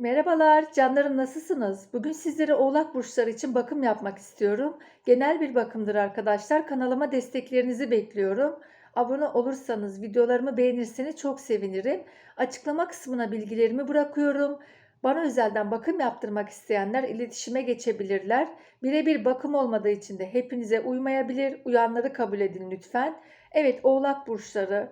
Merhabalar, canlarım nasılsınız? Bugün sizlere Oğlak burçları için bakım yapmak istiyorum. Genel bir bakımdır arkadaşlar. Kanalıma desteklerinizi bekliyorum. Abone olursanız, videolarımı beğenirseniz çok sevinirim. Açıklama kısmına bilgilerimi bırakıyorum. Bana özelden bakım yaptırmak isteyenler iletişime geçebilirler. Birebir bakım olmadığı için de hepinize uymayabilir. Uyanları kabul edin lütfen. Evet, Oğlak burçları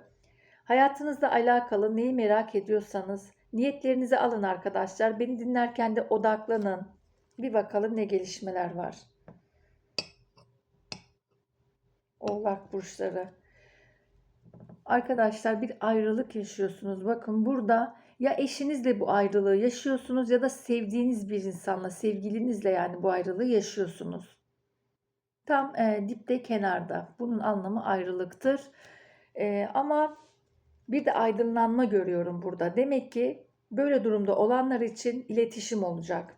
hayatınızla alakalı neyi merak ediyorsanız Niyetlerinizi alın arkadaşlar. Beni dinlerken de odaklanın. Bir bakalım ne gelişmeler var. Oğlak burçları. Arkadaşlar bir ayrılık yaşıyorsunuz. Bakın burada ya eşinizle bu ayrılığı yaşıyorsunuz ya da sevdiğiniz bir insanla, sevgilinizle yani bu ayrılığı yaşıyorsunuz. Tam e, dipte kenarda. Bunun anlamı ayrılıktır. E, ama bir de aydınlanma görüyorum burada. Demek ki böyle durumda olanlar için iletişim olacak.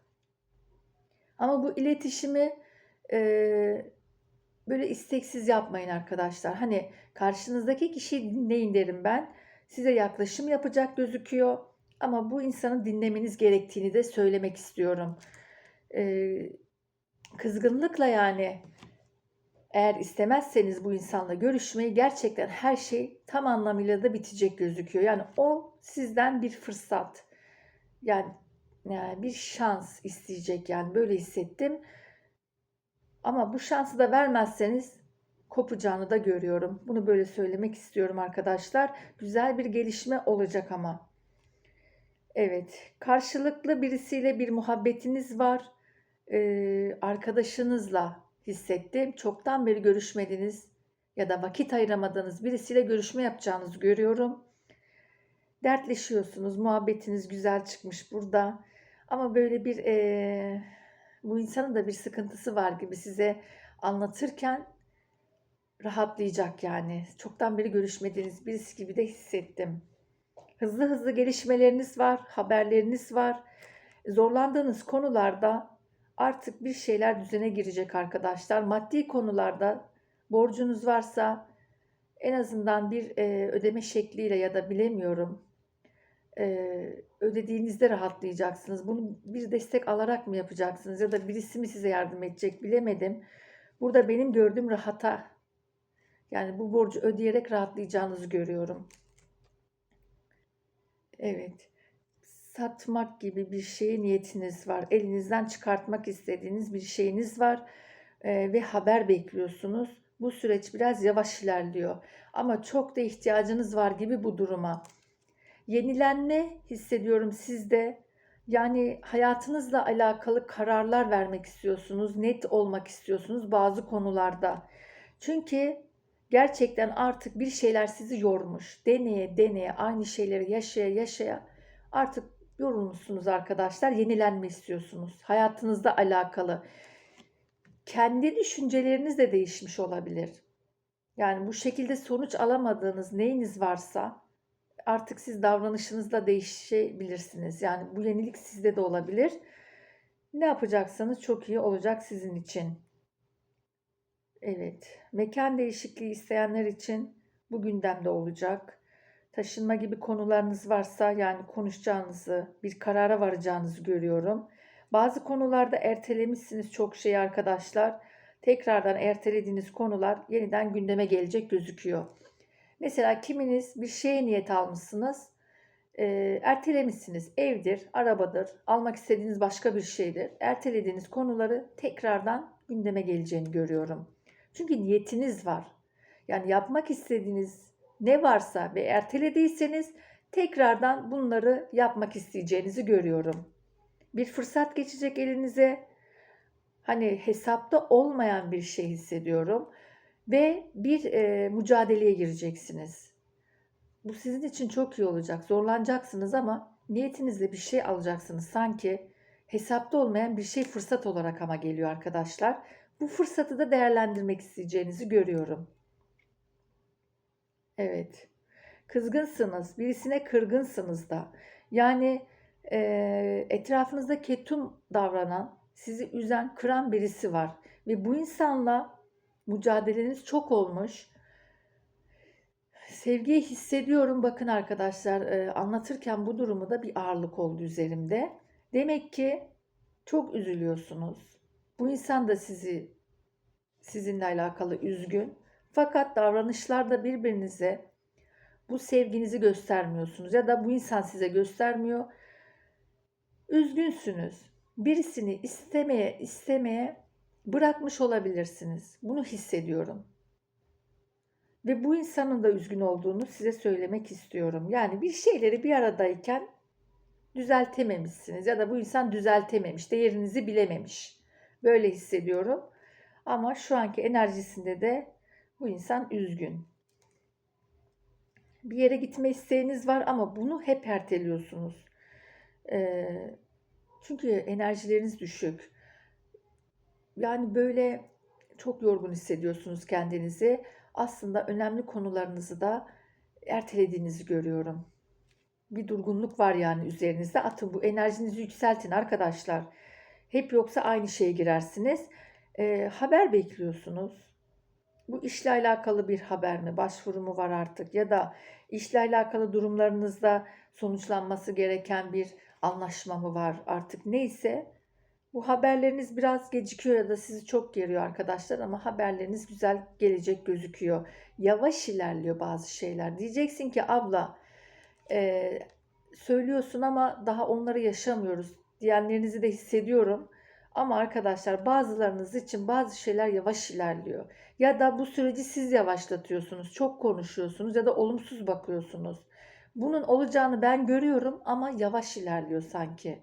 Ama bu iletişimi e, böyle isteksiz yapmayın arkadaşlar. Hani karşınızdaki kişiyi dinleyin derim ben. Size yaklaşım yapacak gözüküyor. Ama bu insanı dinlemeniz gerektiğini de söylemek istiyorum. E, kızgınlıkla yani eğer istemezseniz bu insanla görüşmeyi gerçekten her şey tam anlamıyla da bitecek gözüküyor. Yani o sizden bir fırsat. Yani, yani bir şans isteyecek yani böyle hissettim. Ama bu şansı da vermezseniz kopacağını da görüyorum. Bunu böyle söylemek istiyorum arkadaşlar. Güzel bir gelişme olacak ama. Evet, karşılıklı birisiyle bir muhabbetiniz var. Ee, arkadaşınızla hissettim. Çoktan beri görüşmediğiniz ya da vakit ayıramadığınız birisiyle görüşme yapacağınızı görüyorum. Dertleşiyorsunuz, muhabbetiniz güzel çıkmış burada. Ama böyle bir e, bu insanın da bir sıkıntısı var gibi size anlatırken rahatlayacak yani. Çoktan beri görüşmediğiniz birisi gibi de hissettim. Hızlı hızlı gelişmeleriniz var, haberleriniz var. Zorlandığınız konularda artık bir şeyler düzene girecek arkadaşlar. Maddi konularda borcunuz varsa en azından bir e, ödeme şekliyle ya da bilemiyorum e, ödediğinizde rahatlayacaksınız. Bunu bir destek alarak mı yapacaksınız ya da birisi mi size yardım edecek bilemedim. Burada benim gördüğüm rahata yani bu borcu ödeyerek rahatlayacağınızı görüyorum. Evet satmak gibi bir şeye niyetiniz var. Elinizden çıkartmak istediğiniz bir şeyiniz var e, ve haber bekliyorsunuz. Bu süreç biraz yavaş ilerliyor ama çok da ihtiyacınız var gibi bu duruma. Yenilenme hissediyorum sizde. Yani hayatınızla alakalı kararlar vermek istiyorsunuz, net olmak istiyorsunuz bazı konularda. Çünkü gerçekten artık bir şeyler sizi yormuş. Deneye deneye aynı şeyleri yaşaya yaşaya artık yorulmuşsunuz arkadaşlar. Yenilenme istiyorsunuz. Hayatınızda alakalı. Kendi düşünceleriniz de değişmiş olabilir. Yani bu şekilde sonuç alamadığınız neyiniz varsa artık siz davranışınızla değişebilirsiniz. Yani bu yenilik sizde de olabilir. Ne yapacaksanız çok iyi olacak sizin için. Evet, mekan değişikliği isteyenler için bu gündemde olacak taşınma gibi konularınız varsa yani konuşacağınızı, bir karara varacağınızı görüyorum. Bazı konularda ertelemişsiniz çok şey arkadaşlar. Tekrardan ertelediğiniz konular yeniden gündeme gelecek gözüküyor. Mesela kiminiz bir şeye niyet almışsınız, e, ertelemişsiniz. Evdir, arabadır, almak istediğiniz başka bir şeydir. Ertelediğiniz konuları tekrardan gündeme geleceğini görüyorum. Çünkü niyetiniz var. Yani yapmak istediğiniz ne varsa ve ertelediyseniz tekrardan bunları yapmak isteyeceğinizi görüyorum. Bir fırsat geçecek elinize. Hani hesapta olmayan bir şey hissediyorum ve bir e, mücadeleye gireceksiniz. Bu sizin için çok iyi olacak. Zorlanacaksınız ama niyetinizle bir şey alacaksınız. Sanki hesapta olmayan bir şey fırsat olarak ama geliyor arkadaşlar. Bu fırsatı da değerlendirmek isteyeceğinizi görüyorum. Evet. Kızgınsınız. Birisine kırgınsınız da. Yani e, etrafınızda ketum davranan, sizi üzen, kıran birisi var. Ve bu insanla mücadeleniz çok olmuş. Sevgiyi hissediyorum. Bakın arkadaşlar e, anlatırken bu durumu da bir ağırlık oldu üzerimde. Demek ki çok üzülüyorsunuz. Bu insan da sizi sizinle alakalı üzgün. Fakat davranışlarda birbirinize bu sevginizi göstermiyorsunuz ya da bu insan size göstermiyor. Üzgünsünüz. Birisini istemeye istemeye bırakmış olabilirsiniz. Bunu hissediyorum. Ve bu insanın da üzgün olduğunu size söylemek istiyorum. Yani bir şeyleri bir aradayken düzeltememişsiniz ya da bu insan düzeltememiş, değerinizi bilememiş. Böyle hissediyorum. Ama şu anki enerjisinde de bu insan üzgün. Bir yere gitme isteğiniz var ama bunu hep erteliyorsunuz. Ee, çünkü enerjileriniz düşük. Yani böyle çok yorgun hissediyorsunuz kendinizi. Aslında önemli konularınızı da ertelediğinizi görüyorum. Bir durgunluk var yani üzerinizde. Atın bu enerjinizi yükseltin arkadaşlar. Hep yoksa aynı şeye girersiniz. Ee, haber bekliyorsunuz. Bu işle alakalı bir haber mi, başvuru mu var artık ya da işle alakalı durumlarınızda sonuçlanması gereken bir anlaşma mı var artık neyse bu haberleriniz biraz gecikiyor ya da sizi çok geriyor arkadaşlar ama haberleriniz güzel gelecek gözüküyor. Yavaş ilerliyor bazı şeyler. Diyeceksin ki abla e, söylüyorsun ama daha onları yaşamıyoruz diyenlerinizi de hissediyorum. Ama arkadaşlar bazılarınız için bazı şeyler yavaş ilerliyor. Ya da bu süreci siz yavaşlatıyorsunuz, çok konuşuyorsunuz ya da olumsuz bakıyorsunuz. Bunun olacağını ben görüyorum ama yavaş ilerliyor sanki.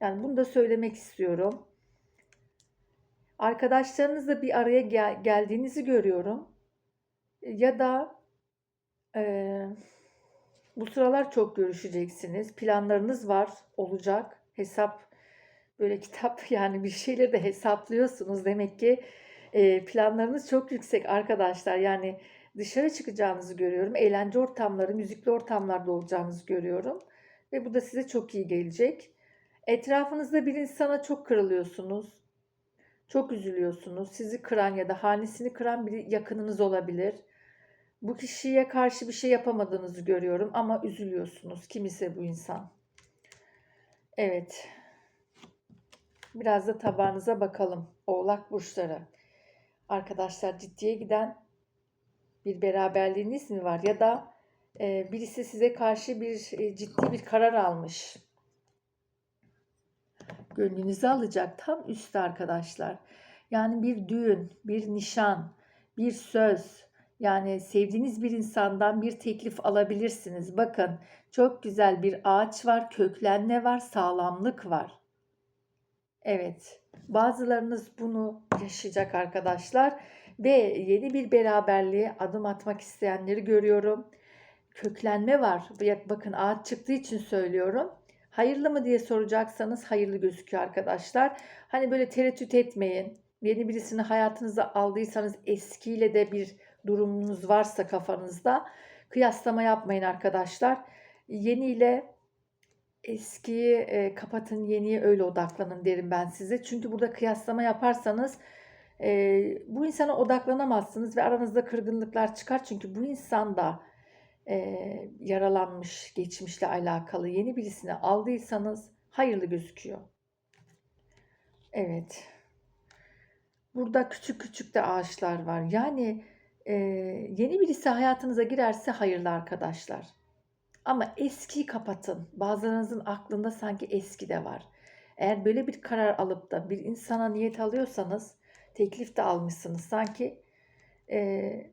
Yani bunu da söylemek istiyorum. Arkadaşlarınızla bir araya gel- geldiğinizi görüyorum. Ya da e, bu sıralar çok görüşeceksiniz. Planlarınız var, olacak. Hesap böyle kitap yani bir şeyleri de hesaplıyorsunuz. Demek ki planlarınız çok yüksek arkadaşlar. Yani dışarı çıkacağınızı görüyorum. Eğlence ortamları, müzikli ortamlarda olacağınızı görüyorum. Ve bu da size çok iyi gelecek. Etrafınızda bir insana çok kırılıyorsunuz. Çok üzülüyorsunuz. Sizi kıran ya da hanesini kıran bir yakınınız olabilir. Bu kişiye karşı bir şey yapamadığınızı görüyorum ama üzülüyorsunuz. Kim ise bu insan. Evet. Biraz da tabağınıza bakalım. Oğlak burçları. Arkadaşlar ciddiye giden bir beraberliğiniz mi var? Ya da e, birisi size karşı bir e, ciddi bir karar almış gönlünüzü alacak tam üstte arkadaşlar. Yani bir düğün, bir nişan, bir söz, yani sevdiğiniz bir insandan bir teklif alabilirsiniz. Bakın çok güzel bir ağaç var, köklenme var, sağlamlık var. Evet, bazılarınız bunu yaşayacak arkadaşlar ve yeni bir beraberliğe adım atmak isteyenleri görüyorum. Köklenme var. Bakın ağaç çıktığı için söylüyorum. Hayırlı mı diye soracaksanız hayırlı gözüküyor arkadaşlar. Hani böyle tereddüt etmeyin. Yeni birisini hayatınıza aldıysanız eskiyle de bir durumunuz varsa kafanızda kıyaslama yapmayın arkadaşlar. Yeni ile eskiyi e, kapatın, yeniye öyle odaklanın derim ben size. Çünkü burada kıyaslama yaparsanız e, bu insana odaklanamazsınız ve aranızda kırgınlıklar çıkar. Çünkü bu insan da e, yaralanmış, geçmişle alakalı yeni birisini aldıysanız hayırlı gözüküyor. Evet. Burada küçük küçük de ağaçlar var. Yani e, yeni birisi hayatınıza girerse hayırlı arkadaşlar. Ama eskiyi kapatın. Bazılarınızın aklında sanki eski de var. Eğer böyle bir karar alıp da bir insana niyet alıyorsanız, teklif de almışsınız sanki e,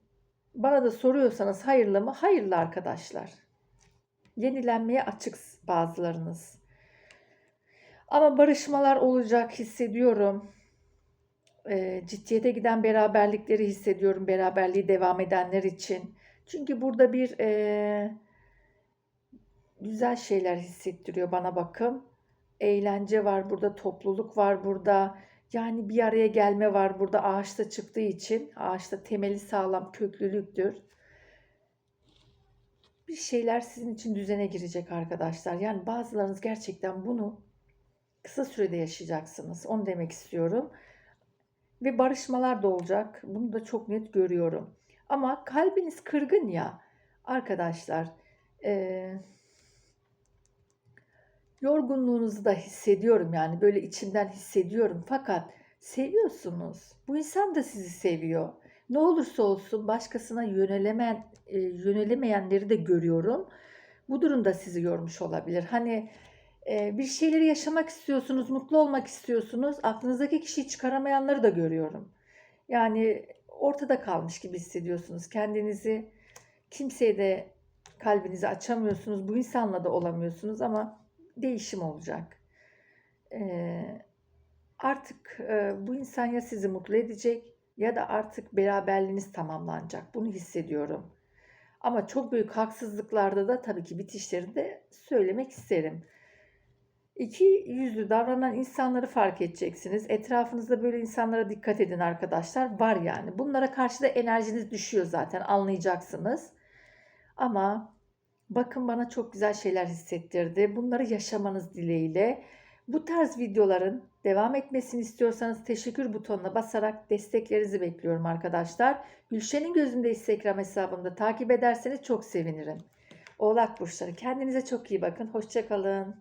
bana da soruyorsanız hayırlı mı? Hayırlı arkadaşlar. Yenilenmeye açık bazılarınız. Ama barışmalar olacak hissediyorum. E, ciddiyete giden beraberlikleri hissediyorum. Beraberliği devam edenler için. Çünkü burada bir e, güzel şeyler hissettiriyor bana bakım. Eğlence var burada, topluluk var burada yani bir araya gelme var burada ağaçta çıktığı için. Ağaçta temeli sağlam köklülüktür. Bir şeyler sizin için düzene girecek arkadaşlar. Yani bazılarınız gerçekten bunu kısa sürede yaşayacaksınız. Onu demek istiyorum. Ve barışmalar da olacak. Bunu da çok net görüyorum. Ama kalbiniz kırgın ya arkadaşlar. Ee, Yorgunluğunuzu da hissediyorum yani böyle içimden hissediyorum. Fakat seviyorsunuz. Bu insan da sizi seviyor. Ne olursa olsun başkasına yönelemeyen, e, yönelemeyenleri de görüyorum. Bu durumda sizi yormuş olabilir. Hani e, bir şeyleri yaşamak istiyorsunuz, mutlu olmak istiyorsunuz. Aklınızdaki kişiyi çıkaramayanları da görüyorum. Yani ortada kalmış gibi hissediyorsunuz kendinizi. Kimseye de kalbinizi açamıyorsunuz. Bu insanla da olamıyorsunuz ama değişim olacak. Ee, artık e, bu insan ya sizi mutlu edecek ya da artık beraberliğiniz tamamlanacak. Bunu hissediyorum. Ama çok büyük haksızlıklarda da tabii ki bitişlerini de söylemek isterim. İki yüzlü davranan insanları fark edeceksiniz. Etrafınızda böyle insanlara dikkat edin arkadaşlar. Var yani. Bunlara karşı da enerjiniz düşüyor zaten anlayacaksınız. Ama bakın bana çok güzel şeyler hissettirdi. Bunları yaşamanız dileğiyle. Bu tarz videoların devam etmesini istiyorsanız teşekkür butonuna basarak desteklerinizi bekliyorum arkadaşlar. Gülşen'in gözünde Instagram hesabımda takip ederseniz çok sevinirim. Oğlak burçları kendinize çok iyi bakın. Hoşçakalın.